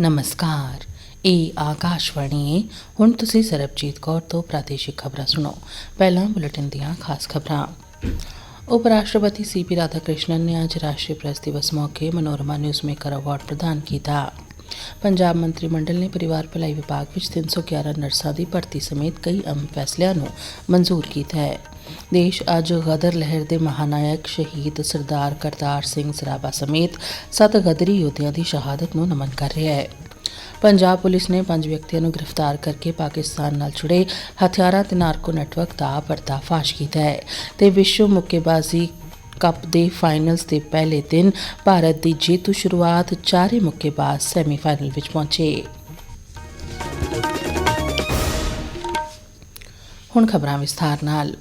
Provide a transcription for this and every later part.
ਨਮਸਕਾਰ। ਇਹ ਆਕਾਸ਼ਵਾਣੀ। ਹੈ ਹੁਣ ਤੁਸੀਂ ਸਰਬਜੀਤ ਕੌਰ ਤੋਂ ਪ੍ਰਾਦੇਸ਼ਿਕ ਖਬਰਾਂ ਸੁਣੋ। ਪਹਿਲਾਂ ਬੁਲੇਟਿਨ ਦੀਆਂ ਖਾਸ ਖਬਰਾਂ। ਉਪ ਰਾਸ਼ਟਰਪਤੀ ਸੀਪੀ ਰਾਧਾਕ੍ਰਿਸ਼ਨਨ ਨੇ ਅੱਜ ਰਾਸ਼ਟਰੀ ਪ੍ਰੈਸ ਦਿਵਸ ਮੌਕੇ ਮਨੋਰਮਾ ਨਿਊਜ਼ ਮੇਕਰ ਅਵਾਰਡ ਪ੍ਰਦਾਨ ਕੀਤਾ। ਪੰਜਾਬ ਮੰਤਰੀ ਮੰਡਲ ਨੇ ਪਰਿਵਾਰ ਭਲਾਈ ਵਿਭਾਗ ਵਿੱਚ 311 ਨਰਸਾਂ ਦੀ ਭਰਤੀ ਸਮੇਤ ਕਈ ਅਹਿਮ ਫੈਸਲਿਆਂ ਨੂੰ ਮਨਜ਼ੂਰ ਕੀਤਾ ਹੈ। ਦੇਸ਼ ਅੱਜ ਗਦਰ ਲਹਿਰ ਦੇ ਮਹਾਨਾਇਕ ਸ਼ਹੀਦ ਸਰਦਾਰ ਕਰਤਾਰ ਸਿੰਘ ਸਰਾਭਾ ਸਮੇਤ ਸੱਤ ਗਦਰੀ ਯੋਧਿਆਂ ਦੀ ਸ਼ਹਾਦਤ ਨੂੰ ਨਮਨ ਕਰ ਰਿਹਾ ਹੈ। ਪੰਜਾਬ ਪੁਲਿਸ ਨੇ ਪੰਜ ਵਿਅਕਤੀਆਂ ਨੂੰ ਗ੍ਰਿਫਤਾਰ ਕਰਕੇ ਪਾਕਿਸਤਾਨ ਨਾਲ ਜੁੜੇ ਹਥਿਆਰਾਂ ਤੇ ਨਾਰਕੋ ਨੈਟਵਰਕ ਦਾ ਪਰਦਾਫਾਸ਼ ਕੀਤਾ ਹੈ ਤੇ ਵਿਸ਼ਵ ਮੁੱਕੇਬਾਜ਼ੀ ਕੱਪ ਦੇ ਫਾਈਨਲਸ ਦੇ ਪਹਿਲੇ ਦਿਨ ਭਾਰਤ ਦੀ ਜੇਤੂ ਸ਼ੁਰੂਆਤ ਚਾਰੇ ਮੁੱਕੇਬਾਜ਼ ਸੈਮੀਫਾਈਨਲ ਵਿੱਚ ਪਹੁੰਚੇ। ਹੁਣ ਖਬਰਾਂ ਵਿਸਥਾਰ ਨਾਲ।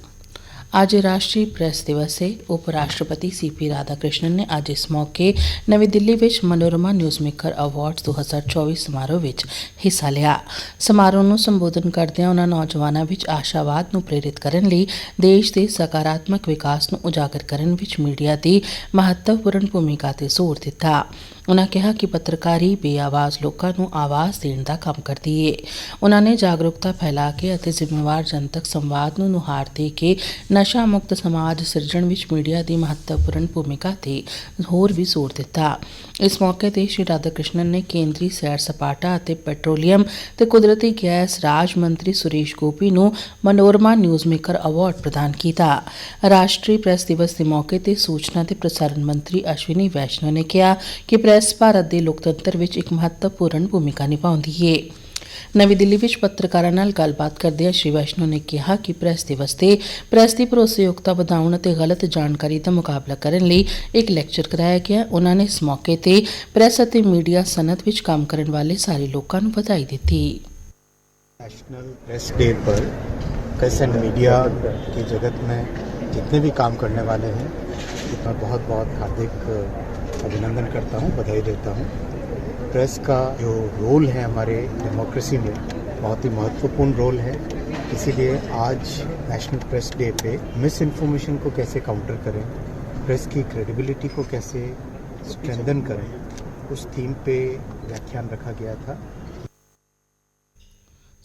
ਅੱਜ ਰਾਸ਼ਟਰੀ ਪ੍ਰੈਸ ਦਿਵਸ ਹੈ ਉਪ ਰਾਸ਼ਟਰਪਤੀ ਸੀਪੀ ਰਾਧਾਕ੍ਰਿਸ਼ਨਨ ਨੇ ਅੱਜ ਇਸ ਮੌਕੇ ਨਵੀਂ ਦਿੱਲੀ ਵਿੱਚ ਮਨੋਰਮਾ ਨਿਊਜ਼ ਮੇਕਰ ਅਵਾਰਡਸ 2024 ਸਮਾਰੋਹ ਵਿੱਚ ਹਿੱਸਾ ਲਿਆ। ਸਮਾਰੋਹ ਨੂੰ ਸੰਬੋਧਨ ਕਰਦਿਆਂ ਉਹਨਾਂ ਨੌਜਵਾਨਾਂ ਵਿੱਚ ਆਸ਼ਾਵਾਦ ਨੂੰ ਪ੍ਰੇਰਿਤ ਕਰਨ ਲਈ ਦੇਸ਼ ਦੇ ਸਕਾਰਾਤਮਕ ਵਿਕਾਸ ਨੂੰ ਉਜਾਗਰ ਕਰਨ ਵਿੱਚ ਮੀਡੀਆ ਦੀ ਮਹੱਤਵਪੂਰਨ ਭੂਮਿਕਾ ਤੇ ਜ਼ੋਰ ਦਿੱਤਾ। ਉਨ੍ਹਾਂ ਕਿਹਾ ਕਿ ਪੱਤਰਕਾਰੀ ਬੇਆਵਾਜ਼ ਲੋਕਾਂ ਨੂੰ ਆਵਾਜ਼ ਦੇਣ ਦਾ ਕੰਮ ਕਰਦੀ ਹੈ ਉਨ੍ਹਾਂ ਨੇ ਜਾਗਰੂਕਤਾ ਫੈਲਾ ਕੇ ਅਤੇ ਜ਼ਿੰਮੇਵਾਰ ਜਨਤਕ ਸੰਵਾਦ ਨੂੰ ਨੁਹਾਰ ਦੇ ਕੇ ਨਸ਼ਾ ਮੁਕਤ ਸਮਾਜ ਸਿਰਜਣ ਵਿੱਚ ਮੀਡੀਆ ਦੀ ਮਹੱਤਵਪੂਰਨ ਭੂਮਿਕਾ ਤੇ ਹੋਰ ਵੀ ਜ਼ੋਰ ਦਿੱਤਾ। ਇਸ ਮੌਕੇ ਤੇ ਸ਼੍ਰੀ ਰਾਧਾਕ੍ਰਿਸ਼ਨਨ ਨੇ ਕੇਂਦਰੀ ਸੈਰ ਸਪਾਟਾ ਅਤੇ ਪੈਟਰੋਲੀਅਮ ਤੇ ਕੁਦਰਤੀ ਗੈਸ ਰਾਜ ਮੰਤਰੀ ਸੁਰੇਸ਼ ਗੋਪੀ ਨੂੰ ਮਨੋਰਮਾ ਨਿਊਜ਼ ਮੇਕਰ ਅਵਾਰਡ ਪ੍ਰਦਾਨ ਕੀਤਾ। ਰਾਸ਼ਟਰੀ ਪ੍ਰੈਸ ਦਿਵਸ ਦੇ ਮੌਕੇ ਤੇ ਸੂਚਨਾ ਤੇ ਪ੍ਰਸਾਰਣ ਮੰਤਰੀ ਅਸ਼ਵਨੀ ਵੈਸ਼ਨੋ ਨੇ ਕਿਹਾ ਕਿ ਪ੍ਰੈਸ ਭਾਰਤ ਦੇ ਲੋਕਤੰਤਰ ਵਿੱਚ ਇੱਕ ਮਹੱਤਵਪੂਰਨ ਭੂਮਿਕਾ ਨਿਭਾਉਂਦੀ ਹੈ ਨਵੀਂ ਦਿੱਲੀ ਵਿੱਚ ਪੱਤਰਕਾਰਾਂ ਨਾਲ ਗੱਲਬਾਤ ਕਰਦਿਆਂ ਸ਼੍ਰੀ ਵੈਸ਼ਨੋ ਨੇ ਕਿਹਾ ਕਿ ਪ੍ਰੈਸ ਦਿਵਸ ਤੇ ਪ੍ਰੈਸ ਦੀ ਭਰੋਸੇਯੋਗਤਾ ਵਧਾਉਣ ਅਤੇ ਗਲਤ ਜਾਣਕਾਰੀ ਦਾ ਮੁਕਾਬਲਾ ਕਰਨ ਲਈ ਇੱਕ ਲੈਕਚਰ ਕਰਾਇਆ ਗਿਆ ਉਹਨਾਂ ਨੇ ਇਸ ਮੌਕੇ ਤੇ ਪ੍ਰੈਸ ਅਤੇ ਮੀਡੀਆ ਸਨਅਤ ਵਿੱਚ ਕੰਮ ਕਰਨ ਵਾਲੇ ਸਾਰੇ ਲੋਕਾਂ ਨੂੰ ਵਧਾਈ ਦਿੱਤੀ नेशनल प्रेस डे पर प्रेस एंड मीडिया की जगत में जितने भी काम करने वाले हैं मैं बहुत बहुत हार्दिक अभिनंदन करता हूँ, बधाई देता हूँ। प्रेस का जो रोल है हमारे डेमोक्रेसी में, बहुत ही महत्वपूर्ण रोल है। इसीलिए आज नेशनल प्रेस डे पे मिस इन्फॉर्मेशन को कैसे काउंटर करें प्रेस की क्रेडिबिलिटी को कैसे स्ट्रेंदन करें, उस थीम पे व्याख्यान रखा गया था।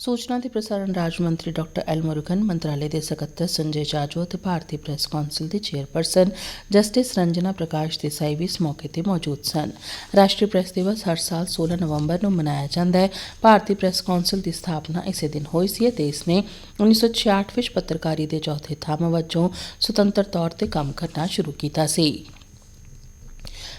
ਸੂਚਨਾ ਤੇ ਪ੍ਰਸਾਰਣ ਰਾਜ ਮੰਤਰੀ ਡਾਕਟਰ ਐਲ ਮੁਰਗਨ ਮੰਤਰਾਲੇ ਦੇ ਸਕੱਤਰ ਸੰਜੇ ਜਾਜੋ ਅਤੇ ਭਾਰਤੀ ਪ੍ਰੈਸ ਕੌਂਸਲ ਦੇ ਚੇਅਰਪਰਸਨ ਜਸਟਿਸ ਰੰਜਨਾ ਪ੍ਰਕਾਸ਼ ਦੇਸਾਈ ਵੀ ਇਸ ਮੌਕੇ ਤੇ ਮੌਜੂਦ ਸਨ। ਰਾਸ਼ਟਰੀ ਪ੍ਰੈਸ ਦਿਵਸ ਹਰ ਸਾਲ 16 ਨਵੰਬਰ ਨੂੰ ਮਨਾਇਆ ਜਾਂਦਾ ਹੈ। ਭਾਰਤੀ ਪ੍ਰੈਸ ਕੌਂਸਲ ਦੀ ਸਥਾਪਨਾ ਇਸੇ ਦਿਨ ਹੋਈ ਸੀ ਅਤੇ ਇਸ ਨੇ 1966 ਵਿੱਚ ਪੱਤਰਕਾਰੀ ਦੇ ਚੌਥੇ ਥੰਮ ਵਜੋਂ ਸੁਤੰਤਰ ਤੌਰ ਤੇ ਕੰਮ ਕਰਨਾ ਸ਼ੁਰੂ ਕੀਤਾ ਸੀ।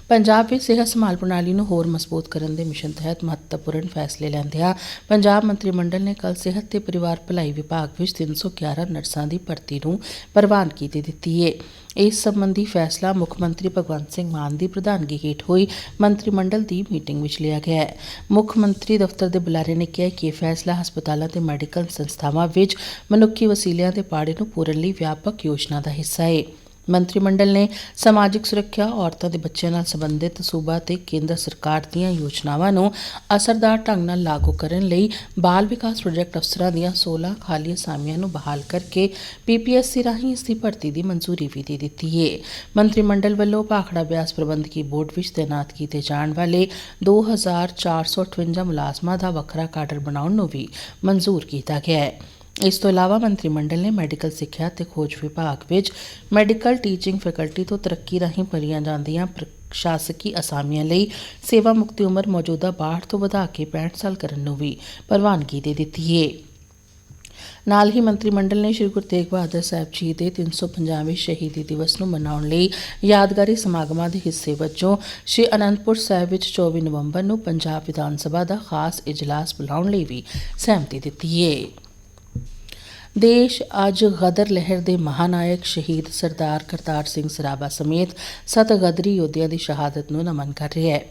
ਪੰਜਾਬ ਵਿੱਚ ਸਿਹਤ ਸੰਭਾਲ ਪ੍ਰਣਾਲੀ ਨੂੰ ਹੋਰ ਮਜ਼ਬੂਤ ਕਰਨ ਦੇ ਮਿਸ਼ਨ ਤਹਿਤ ਮਹੱਤਵਪੂਰਨ ਫੈਸਲੇ ਲੈਂਦਿਆਂ ਪੰਜਾਬ ਮੰਤਰੀ ਮੰਡਲ ਨੇ ਕੱਲ ਸਿਹਤ ਤੇ ਪਰਿਵਾਰ ਭਲਾਈ ਵਿਭਾਗ ਵਿੱਚ 311 ਨਰਸਾਂ ਦੀ ਭਰਤੀ ਨੂੰ ਪ੍ਰਵਾਨਗੀ ਦੇ ਦਿੱਤੀ ਹੈ ਇਸ ਸੰਬੰਧੀ ਫੈਸਲਾ ਮੁੱਖ ਮੰਤਰੀ ਭਗਵੰਤ ਸਿੰਘ ਮਾਨ ਦੀ ਪ੍ਰਧਾਨਗੀ ਹੇਠ ਹੋਈ ਮੰਤਰੀ ਮੰਡਲ ਦੀ ਮੀਟਿੰਗ ਵਿੱਚ ਲਿਆ ਗਿਆ ਹੈ। ਮੁੱਖ ਮੰਤਰੀ ਦਫ਼ਤਰ ਦੇ ਬੁਲਾਰੇ ਨੇ ਕਿਹਾ ਕਿ ਇਹ ਫੈਸਲਾ ਹਸਪਤਾਲਾਂ ਤੇ ਮੈਡੀਕਲ ਸੰਸਥਾਵਾਂ ਵਿੱਚ ਮਨੁੱਖੀ ਵਸੀਲਿਆਂ ਦੇ ਪਾੜੇ ਨੂੰ ਪੂਰਨ ਲਈ ਵਿਆਪਕ ਯੋਜਨਾ ਦਾ ਹਿੱਸਾ ਹੈ ਮੰਤਰੀ ਮੰਡਲ ਨੇ ਸਮਾਜਿਕ ਸੁਰੱਖਿਆ, ਔਰਤਾਂ ਦੇ ਬੱਚਿਆਂ ਨਾਲ ਸੰਬੰਧਿਤ ਸੂਬਾ ਤੇ ਕੇਂਦਰ ਸਰਕਾਰ ਦੀਆਂ ਯੋਜਨਾਵਾਂ ਨੂੰ ਅਸਰਦਾਰ ਢੰਗ ਨਾਲ ਲਾਗੂ ਕਰਨ ਲਈ ਬਾਲ ਵਿਕਾਸ ਪ੍ਰੋਜੈਕਟ ਅਫਸਰਾਂ ਦੀਆਂ 16 ਖਾਲੀ ਅਸਾਮੀਆਂ ਨੂੰ ਬਹਾਲ ਕਰਕੇ ਪੀਪੀਐਸਸੀ ਰਾਹੀਂ ਇਸ ਦੀ ਭਰਤੀ ਦੀ ਮਨਜ਼ੂਰੀ ਵੀ ਦੇ ਦਿੱਤੀ ਹੈ ਮੰਤਰੀ ਮੰਡਲ ਵੱਲੋਂ ਭਾਖੜਾ ਬਿਆਸ ਪ੍ਰਬੰਧਕੀ ਬੋਰਡ ਵਿੱਚ ਤਾਇਨਾਤ ਕੀਤੇ ਜਾਣ ਵਾਲੇ 2458 ਮੁਲਾਜ਼ਮਾਂ ਦਾ ਵੱਖਰਾ ਕਾਡਰ ਬਣਾਉਣ ਨੂੰ ਵੀ ਮਨਜ਼ੂਰ ਕੀਤਾ ਗਿਆ ਹੈ। ਇਸ ਤੋਂ ਇਲਾਵਾ ਮੰਤਰੀ ਮੰਡਲ ਨੇ ਮੈਡੀਕਲ ਸਿੱਖਿਆ ਤੇ ਖੋਜ ਵਿਭਾਗ ਵਿੱਚ ਮੈਡੀਕਲ ਟੀਚਿੰਗ ਫੈਕਲਟੀ ਤੋਂ ਤਰੱਕੀ ਰਾਹੀਂ ਭਰੀਆਂ ਜਾਂਦੀਆਂ ਪ੍ਰਸ਼ਾਸਕੀ ਅਸਾਮੀਆਂ ਲਈ ਸੇਵਾ ਮੁਕਤੀ ਉਮਰ ਮੌਜੂਦਾ 62 ਤੋਂ ਵਧਾ ਕੇ 65 ਸਾਲ ਕਰਨ ਨੂੰ ਵੀ ਪ੍ਰਵਾਨਗੀ ਦੇ ਦਿੱਤੀ ਹੈ ਨਾਲ ਹੀ ਮੰਤਰੀ ਮੰਡਲ ਨੇ ਸ੍ਰੀ ਗੁਰੂ ਤੇਗ ਬਹਾਦਰ ਸਾਹਿਬ ਜੀ ਦੇ 350ਵੇਂ ਸ਼ਹੀਦੀ ਦਿਵਸ ਨੂੰ ਮਨਾਉਣ ਲਈ ਯਾਦਗਾਰੀ ਸਮਾਗਮਾਂ ਦੇ ਹਿੱਸੇ ਵਜੋਂ ਸ੍ਰੀ ਅਨੰਦਪੁਰ ਸਾਹਿਬ ਵਿੱਚ 24 ਨਵੰਬਰ ਨੂੰ ਪੰਜਾਬ ਵਿਧਾਨ ਸਭਾ ਦਾ ਖਾਸ ਇਜਲਾਸ ਬੁਲਾਉਣ ਲਈ ਵੀ ਸਹਿਮਤੀ ਦਿੱਤੀ ਹੈ ਦੇਸ਼ ਅੱਜ ਗਦਰ ਲਹਿਰ ਦੇ ਮਹਾਨਾਇਕ ਸ਼ਹੀਦ ਸਰਦਾਰ ਕਰਤਾਰ ਸਿੰਘ ਸਰਾਭਾ ਸਮੇਤ ਸਤ ਗਦਰੀ ਯੋਧਿਆਂ ਦੀ ਸ਼ਹਾਦਤ ਨੂੰ ਨਮਨ ਕਰ ਰਿਹਾ ਹੈ।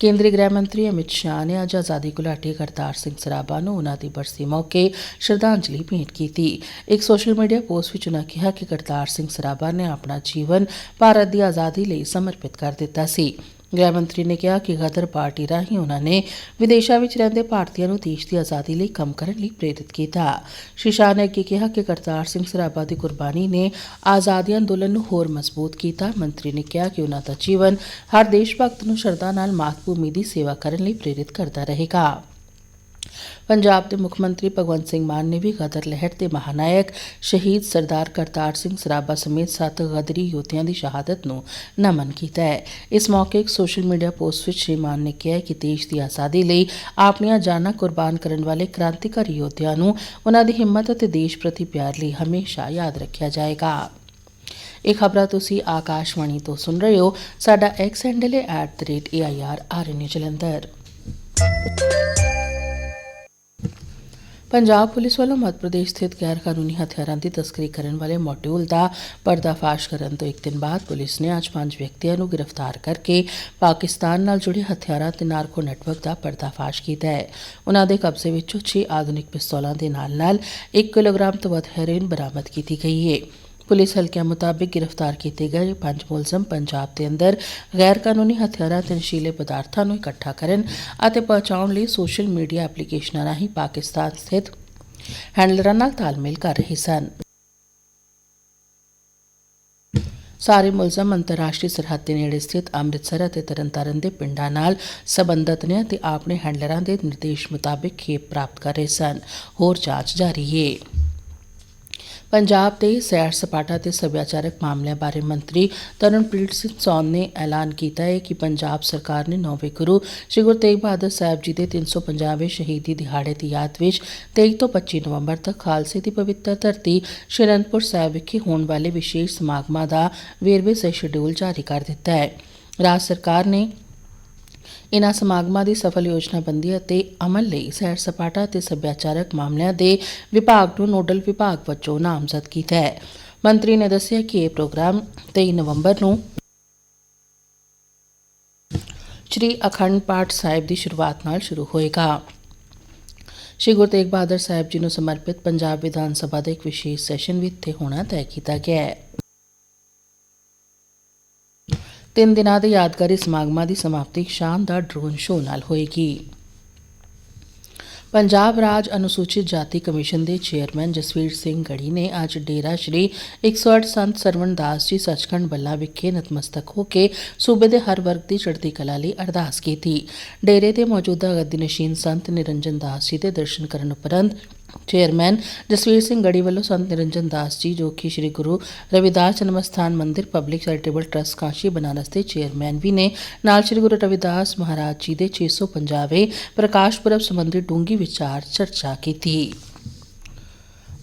ਕੇਂਦਰੀ ਗ੍ਰਹਿ ਮੰਤਰੀ ਅਮਿਤ ਸ਼ਾਹ ਨੇ ਅੱਜ ਆਜ਼ਾਦੀ ਘੁਲਾਟੀ ਕਰਤਾਰ ਸਿੰਘ ਸਰਾਭਾ ਨੂੰ ਉਨ੍ਹਾਂ ਦੀ ਬਰਸੀ ਮੌਕੇ ਸ਼ਰਧਾਂਜਲੀ ਭੇਂਟ ਕੀਤੀ। ਇੱਕ ਸੋਸ਼ਲ ਮੀਡੀਆ ਪੋਸਟ ਵਿੱਚ ਉਨ੍ਹਾਂ ਕਿਹਾ ਕਿ ਕਰਤਾਰ ਸਿੰਘ ਸਰਾਭਾ ਨੇ ਆਪਣਾ ਜੀਵਨ ਭਾਰਤ ਦੀ ਆਜ਼ਾਦੀ ਲਈ ਸਮਰਪਿਤ ਕਰ ਦਿੱਤਾ ਸੀ। ਗ੍ਰਹਿ ਮੰਤਰੀ ਨੇ ਕਿਹਾ ਕਿ ਗਦਰ ਪਾਰਟੀ ਰਾਹੀਂ ਉਹਨਾਂ ਨੇ ਵਿਦੇਸ਼ਾਂ ਵਿੱਚ ਰਹਿੰਦੇ ਭਾਰਤੀਆਂ ਨੂੰ ਦੇਸ਼ ਦੀ ਆਜ਼ਾਦੀ ਲਈ ਕੰਮ ਕਰਨ ਲਈ ਪ੍ਰੇਰਿਤ ਕੀਤਾ। ਸ਼੍ਰੀ ਸ਼ਾਹ ਨੇ ਅੱਗੇ ਕਿਹਾ ਕਿ ਕਰਤਾਰ ਸਿੰਘ ਸਰਾਭਾ ਦੀ ਕੁਰਬਾਨੀ ਨੇ ਆਜ਼ਾਦੀ ਅੰਦੋਲਨ ਨੂੰ ਹੋਰ ਮਜ਼ਬੂਤ ਕੀਤਾ। ਮੰਤਰੀ ਨੇ ਕਿਹਾ ਕਿ ਉਹਨਾਂ ਦਾ ਜੀਵਨ ਹਰ ਦੇਸ਼ ਭਗਤ ਨੂੰ ਸ਼ਰਧਾ ਨਾਲ ਮਾਤ ਭੂਮੀ ਦੀ ਸੇਵਾ ਕਰਨ ਲਈ ਪ੍ਰੇਰਿਤ ਕਰਦਾ ਰਹੇਗਾ। ਪੰਜਾਬ ਦੇ ਮੁੱਖ ਮੰਤਰੀ ਭਗਵੰਤ ਸਿੰਘ ਮਾਨ ਨੇ ਵੀ ਗਦਰ ਲਹਿਰ ਦੇ ਮਹਾਨਾਇਕ ਸ਼ਹੀਦ ਸਰਦਾਰ ਕਰਤਾਰ ਸਿੰਘ ਸਰਾਭਾ ਸਮੇਤ ਸੱਤ ਗਦਰੀ ਯੋਧਿਆਂ ਦੀ ਸ਼ਹਾਦਤ ਨੂੰ ਨਮਨ ਕੀਤਾ ਹੈ। ਇਸ ਮੌਕੇ ਇੱਕ ਸੋਸ਼ਲ ਮੀਡੀਆ ਪੋਸਟ ਵਿੱਚ ਸ਼੍ਰੀ ਮਾਨ ਨੇ ਕਿਹਾ ਕਿ ਦੇਸ਼ ਦੀ ਆਜ਼ਾਦੀ ਲਈ ਆਪਣੀਆਂ ਜਾਨਾਂ ਕੁਰਬਾਨ ਕਰਨ ਵਾਲੇ ਕ੍ਰਾਂਤੀਕਾਰੀ ਯੋਧਿਆਂ ਨੂੰ ਉਹਨਾਂ ਦੀ ਹਿੰਮਤ ਅਤੇ ਦੇਸ਼ ਪ੍ਰਤੀ ਪਿਆਰ ਲਈ ਹਮੇਸ਼ਾ ਯਾਦ ਰੱਖਿਆ ਜਾਏਗਾ। ਇਹ ਖਬਰਾਂ ਤੁਸੀਂ ਆਕਾਸ਼ਵਾਣੀ ਤੋਂ ਸੁਣ ਰਹੇ ਹੋ। ਸਾਡਾ ਐਕਸ ਹੈਂਡਲ ਹੈ @air ਜਲੰਧਰ। ਪੰਜਾਬ ਪੁਲਿਸ ਵੱਲੋਂ ਮੱਧ ਪ੍ਰਦੇਸ਼ ਸਥਿਤ ਗੈਰ ਕਾਨੂੰਨੀ ਹਥਿਆਰਾਂ ਦੀ ਤਸਕਰੀ ਕਰਨ ਵਾਲੇ ਮੋਡਿਊਲ ਦਾ ਪਰਦਾਫਾਸ਼ ਕਰਨ ਤੋਂ ਇੱਕ ਦਿਨ ਬਾਅਦ ਪੁਲਿਸ ਨੇ ਅੱਜ ਪੰਜ ਵਿਅਕਤੀਆਂ ਨੂੰ ਗ੍ਰਿਫਤਾਰ ਕਰਕੇ ਪਾਕਿਸਤਾਨ ਨਾਲ ਜੁੜੇ ਹਥਿਆਰਾਂ ਤੇ ਨਾਰਕੋ ਨੈਟਵਰਕ ਦਾ ਪਰਦਾਫਾਸ਼ ਕੀਤਾ ਹੈ। ਉਨ੍ਹਾਂ ਦੇ ਕਬਜ਼ੇ ਵਿੱਚੋਂ 6 ਆਧੁਨਿਕ ਪਿਸਤੌਲਾਂ ਦੇ ਨਾਲ-ਨਾਲ 1 ਕਿਲੋਗ੍ਰਾਮ ਤੋਂ ਵੱਧ ਹੈਰੋਇਨ ਬਰਾਮਦ ਕੀਤੀ ਗਈ ਹੈ। ਪੁਲਿਸ ਹਲਕਿਆਂ ਮੁਤਾਬਿਕ ਗ੍ਰਿਫਤਾਰ ਕੀਤੇ ਗਏ ਪੰਜ ਮੁਲਜ਼ਮ ਪੰਜਾਬ ਦੇ ਅੰਦਰ ਗੈਰ ਕਾਨੂੰਨੀ ਹਥਿਆਰਾਂ ਤੇ ਨਸ਼ੀਲੇ ਪਦਾਰਥਾਂ ਨੂੰ ਇਕੱਠਾ ਕਰਨ ਅਤੇ ਪਹੁੰਚਾਉਣ ਲਈ ਸੋਸ਼ਲ ਮੀਡੀਆ ਐਪਲੀਕੇਸ਼ਨਾਂ ਰਾਹੀਂ ਪਾਕਿਸਤਾਨ ਸਥਿਤ ਹੈਂਡਲਰਾਂ ਨਾਲ ਤਾਲਮੇਲ ਕਰ ਰਹੇ ਸਨ। ਸਾਰੇ ਮੁਲਜ਼ਮ ਅੰਤਰਰਾਸ਼ਟਰੀ ਸਰਹੱਦ ਦੇ ਨੇੜੇ ਸਥਿਤ ਅੰਮ੍ਰਿਤਸਰ ਅਤੇ ਤਰਨਤਾਰਨ ਦੇ ਪਿੰਡਾਂ ਨਾਲ ਸਬੰਧਤ ਨੇ ਅਤੇ ਆਪਣੇ ਹੈਂਡਲਰਾਂ ਦੇ ਨਿਰਦੇਸ਼ ਮੁਤਾਬਿਕ ਖੇਪ ਪ੍ਰਾਪਤ ਕਰ ਰਹੇ ਸਨ। ਹੋਰ ਜਾਂਚ ਜਾਰੀ ਹੈ। ਪੰਜਾਬ ਦੇ ਸੈਰ ਸਪਾਟਾ ਤੇ ਸੱਭਿਆਚਾਰਕ ਮਾਮਲਿਆਂ ਬਾਰੇ ਮੰਤਰੀ ਤਰਨਪ੍ਰੀਤ ਸਿੰਘ ਸੌਨ ਨੇ ਐਲਾਨ ਕੀਤਾ ਹੈ ਕਿ ਪੰਜਾਬ ਸਰਕਾਰ ਨੇ ਨੌਵੇਂ ਗੁਰੂ ਸ੍ਰੀ ਗੁਰੂ ਤੇਗ ਬਹਾਦਰ ਸਾਹਿਬ ਜੀ ਦੇ 350ਵੇਂ ਸ਼ਹੀਦੀ ਦਿਹਾੜੇ ਦੀ ਯਾਦ ਵਿੱਚ 23 ਤੋਂ 25 ਨਵੰਬਰ ਤੱਕ ਖਾਲਸੇ ਦੀ ਪਵਿੱਤਰ ਧਰਤੀ ਸ਼੍ਰੀ ਅਨੰਦਪੁਰ ਸਾਹਿਬ ਵਿਖੇ ਹੋਣ ਵਾਲੇ ਵਿਸ਼ੇਸ਼ ਸਮਾਗਮਾਂ ਦਾ ਵੇਰਵੇ ਸੇ ਸ਼ਡਿਊਲ ਜਾਰੀ ਕਰ ਦਿੱਤਾ ਹੈ। ਰਾਜ ਸਰਕਾਰ ਨੇ ਇਨ੍ਹਾਂ ਸਮਾਗਮਾਂ ਦੀ ਸਫਲ ਯੋਜਨਾਬੰਦੀ ਅਤੇ ਅਮਲ ਲਈ ਸੈਰ ਸਪਾਟਾ ਅਤੇ ਸੱਭਿਆਚਾਰਕ ਮਾਮਲਿਆਂ ਦੇ ਵਿਭਾਗ ਨੂੰ ਨੋਡਲ ਵਿਭਾਗ ਵਜੋਂ ਨਾਮਜ਼ਦ ਕੀਤਾ ਹੈ। ਮੰਤਰੀ ਨੇ ਦੱਸਿਆ ਕਿ ਇਹ ਪ੍ਰੋਗਰਾਮ 23 ਨਵੰਬਰ ਨੂੰ ਸ਼੍ਰੀ ਅਖੰਡ ਪਾਠ ਸਾਹਿਬ ਦੀ ਸ਼ੁਰੂਆਤ ਨਾਲ ਸ਼ੁਰੂ ਹੋਏਗਾ। ਸ਼੍ਰੀ ਗੁਰੂ ਤੇਗ ਬਹਾਦਰ ਸਾਹਿਬ ਜੀ ਨੂੰ ਸਮਰਪਿਤ ਪੰਜਾਬ ਵਿਧਾਨ ਸਭਾ ਦਾ ਇੱਕ ਵਿਸ਼ੇਸ਼ ਸੈਸ਼ਨ ਵੀ ਇੱਥੇ ਹੋਣਾ ਤੈਅ ਕੀਤਾ ਗਿਆ ਹੈ। ਤਿੰਨ ਦਿਨਾਂ ਦੇ ਯਾਦਗਾਰੀ ਸਮਾਗਮਾਂ ਦੀ ਸਮਾਪਤੀ ਸ਼ਾਨਦਾਰ ਡਰੋਨ ਸ਼ੋਅ ਨਾਲ ਹੋਏਗੀ। ਪੰਜਾਬ ਰਾਜ ਅਨੁਸੂਚਿਤ ਜਾਤੀ ਕਮਿਸ਼ਨ ਦੇ ਚੇਅਰਮੈਨ ਜਸਵੀਰ ਸਿੰਘ ਗੜੀ ਨੇ ਅੱਜ ਡੇਰਾ ਸ਼੍ਰੀ 108 ਸੰਤ ਸਰਵਣ ਦਾਸ ਜੀ ਸੱਚਖੰਡ ਬੱਲਾ ਵਿਖੇ ਨਤਮਸਤਕ ਹੋ ਕੇ ਸੂਬੇ ਦੇ ਹਰ ਵਰਗ ਦੀ ਚੜ੍ਹਦੀ ਕਲਾ ਲਈ ਅਰਦਾਸ ਕੀਤੀ। ਡੇਰੇ ਦੇ ਮੌਜੂਦਾ ਗੱਦੀ ਨਸ਼ੀਨ ਸੰਤ ਨਿਰੰਜਨ ਦਾਸ ਜੀ ਦੇ ਦਰਸ਼ਨ ਕਰਨ ਉਪਰੰਤ ਚੇਅਰਮੈਨ ਜਸਵੀਰ ਸਿੰਘ ਗੜੀ ਵੱਲੋਂ ਸੰਤ ਨਿਰੰਜਨ ਦਾਸ ਜੀ ਜੋ ਕਿ ਸ੍ਰੀ ਗੁਰੂ Ravidas Janam Sthan Mandir public charitable trust Kashi Banaras ਦੇ ਚੇਅਰਮੈਨ ਵੀ ਨੇ। ਨਾਲ ਸ੍ਰੀ ਗੁਰੂ ਰਵਿਦਾਸ ਮਹਾਰਾਜ ਜੀ ਦੇ 650ਵੇਂ ਪ੍ਰਕਾਸ਼ ਪੁਰਬ ਸੰਬੰਧੀ ਡੂੰਗੀ ਵਿਚਾਰ ਚਰਚਾ ਕੀਤੀ।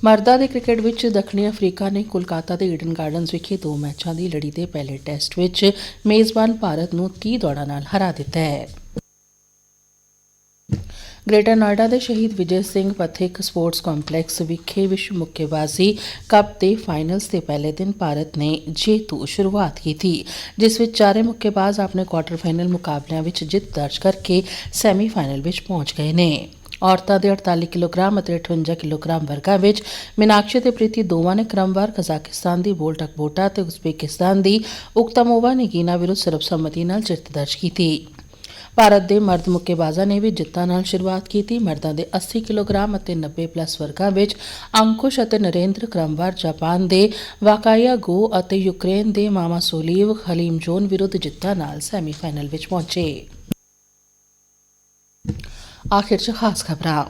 ਮਰਦਾਂ ਦੇ ਕ੍ਰਿਕਟ ਵਿੱਚ ਦੱਖਣੀ ਅਫਰੀਕਾ ਨੇ ਕੋਲਕਾਤਾ ਦੇ ਈਡਨ ਗਾਰਡਨਜ਼ ਵਿਖੇ ਦੋ ਮੈਚਾਂ ਦੀ ਲੜੀ ਦੇ ਪਹਿਲੇ ਟੈਸਟ ਵਿੱਚ ਮੇਜ਼ਬਾਨ ਭਾਰਤ ਨੂੰ 30 ਦੌੜਾਂ ਨਾਲ ਹਰਾ ਦਿੱਤਾ ਹੈ। ਗ੍ਰੇਟਰ ਨੋਇਡਾ ਦੇ ਸ਼ਹੀਦ ਵਿਜੇ ਸਿੰਘ ਪਥਿਕ ਸਪੋਰਟਸ ਕੰਪਲੈਕਸ ਵਿਖੇ ਵਿਸ਼ਵ ਮੁੱਕੇਬਾਜ਼ੀ ਕੱਪ ਦੇ ਫਾਈਨਲਸ ਦੇ ਪਹਿਲੇ ਦਿਨ ਭਾਰਤ ਨੇ ਜੇਤੂ ਸ਼ੁਰੂਆਤ ਕੀਤੀ, ਜਿਸ ਵਿੱਚ ਚਾਰੇ ਮੁੱਕੇਬਾਜ਼ ਆਪਣੇ ਕੁਆਟਰ ਫਾਈਨਲ ਮੁਕਾਬਲਿਆਂ ਵਿੱਚ ਜਿੱਤ ਦਰਜ ਕਰਕੇ ਸੈਮੀਫਾਈਨਲ ਵਿੱਚ ਪਹੁੰਚ ਗਏ ਨੇ। ਔਰਤਾਂ ਦੇ 48 ਕਿਲੋਗ੍ਰਾਮ ਅਤੇ 58 ਕਿਲੋਗ੍ਰਾਮ ਵਰਗਾਂ ਵਿੱਚ ਮੀਨਾਕਸ਼ੀ ਤੇ ਪ੍ਰੀਤੀ ਦੋਵਾਂ ਨੇ ਕ੍ਰਮਵਾਰ ਕਜ਼ਾਕਿਸਤਾਨ ਦੀ ਬੋਲਟਕ ਬੋਟਾ ਤੇ ਉਜ਼ਬੇਕਿਸਤਾਨ ਦੀ ਉਕਤਮੋਵਾ ਨਿਗੀਨਾ ਵਿਰੁੱਧ ਸਰਬਸੰਮਤੀ ਨਾਲ ਜਿੱਤ ਦਰਜ ਕੀਤੀ। ਭਾਰਤ ਦੇ ਮਰਦ ਮੁੱਕੇਬਾਜ਼ਾਂ ਨੇ ਵੀ ਜਿੱਤਾਂ ਨਾਲ ਸ਼ੁਰੂਆਤ ਕੀਤੀ। ਮਰਦਾਂ ਦੇ 80 ਕਿਲੋਗ੍ਰਾਮ ਅਤੇ 90 ਪਲੱਸ ਵਰਗਾਂ ਵਿੱਚ ਅੰਕੁਸ਼ ਅਤੇ ਨਰੇਂਦਰ ਕ੍ਰਮਵਾਰ ਜਾਪਾਨ ਦੇ ਵਾਕਾਇਆ ਗੋ ਅਤੇ ਯੂਕਰੇਨ ਦੇ ਮਾਮਾ ਸੋਲੀਵ ਹਲੀਮ ਜੋਨ ਵਿਰੁੱਧ ਜਿੱਤਾਂ ਨਾਲ ਸੈਮੀਫਾਈਨਲ ਵਿੱਚ ਪਹੁੰਚੇ। ਆਖਿਰ 'ਚ ਖਾਸ ਖਬਰਾਂ।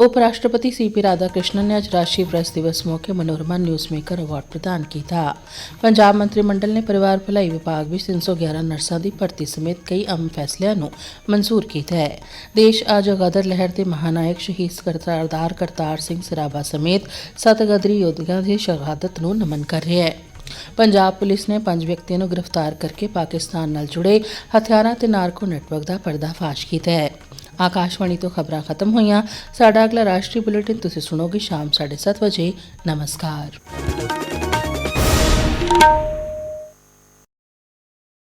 ਉਪ ਰਾਸ਼ਟਰਪਤੀ ਸੀਪੀ ਰਾਧਾਕ੍ਰਿਸ਼ਨਨ ਨੇ ਅੱਜ ਰਾਸ਼ਟਰੀ ਪ੍ਰੈਸ ਦਿਵਸ ਮੌਕੇ ਮਨੋਰਮਾ ਨਿਊਜ਼ ਮੇਕਰ ਅਵਾਰਡ ਪ੍ਰਦਾਨ ਕੀਤਾ ਪੰਜਾਬ ਮੰਤਰੀ ਮੰਡਲ ਨੇ ਪਰਿਵਾਰ ਭਲਾਈ ਵਿਭਾਗ ਵਿੱਚ 311 ਨਰਸਾਂ ਦੀ ਭਰਤੀ ਸਮੇਤ ਕਈ ਅਹਿਮ ਫੈਸਲਿਆਂ ਨੂੰ ਮਨਜ਼ੂਰ ਕੀਤਾ ਹੈ ਦੇਸ਼ ਅੱਜ ਗਦਰ ਲਹਿਰ ਦੇ ਮਹਾਨਾਇਕ ਸ਼ਹੀਦ ਕਰਤਾਰਦਾਰ ਕਰਤਾਰ ਸਿੰਘ ਸਰਾਭਾ ਸਮੇਤ ਸੱਤ ਗਦਰੀ ਯੋਧਿਆਂ ਦੀ ਸ਼ਹਾਦਤ ਨੂੰ ਨਮਨ ਕਰ ਰਿਹਾ ਹੈ ਪੰਜਾਬ ਪੁਲਿਸ ਨੇ ਪੰਜ ਵਿਅਕਤੀਆਂ ਨੂੰ ਗ੍ਰਿਫਤਾਰ ਕਰਕੇ ਪਾਕਿਸਤਾਨ ਨਾਲ ਜੁੜੇ ਹਥਿਆਰਾਂ ਤੇ ਨਾਰਕੋ ਨੈਟਵਰਕ ਦਾ ਪਰਦਾਫਾਸ਼ ਕੀਤਾ ਹੈ ਆਕਾਸ਼ਵਾਣੀ ਤੋਂ ਖਬਰਾਂ ਖਤਮ ਹੋਈਆਂ। ਸਾਡਾ ਅਗਲਾ ਰਾਸ਼ਟਰੀ ਬੁਲੇਟਿਨ ਤੁਸੀਂ ਸੁਣੋਗੇ ਸ਼ਾਮ 7:30 ਵਜੇ। ਨਮਸਕਾਰ।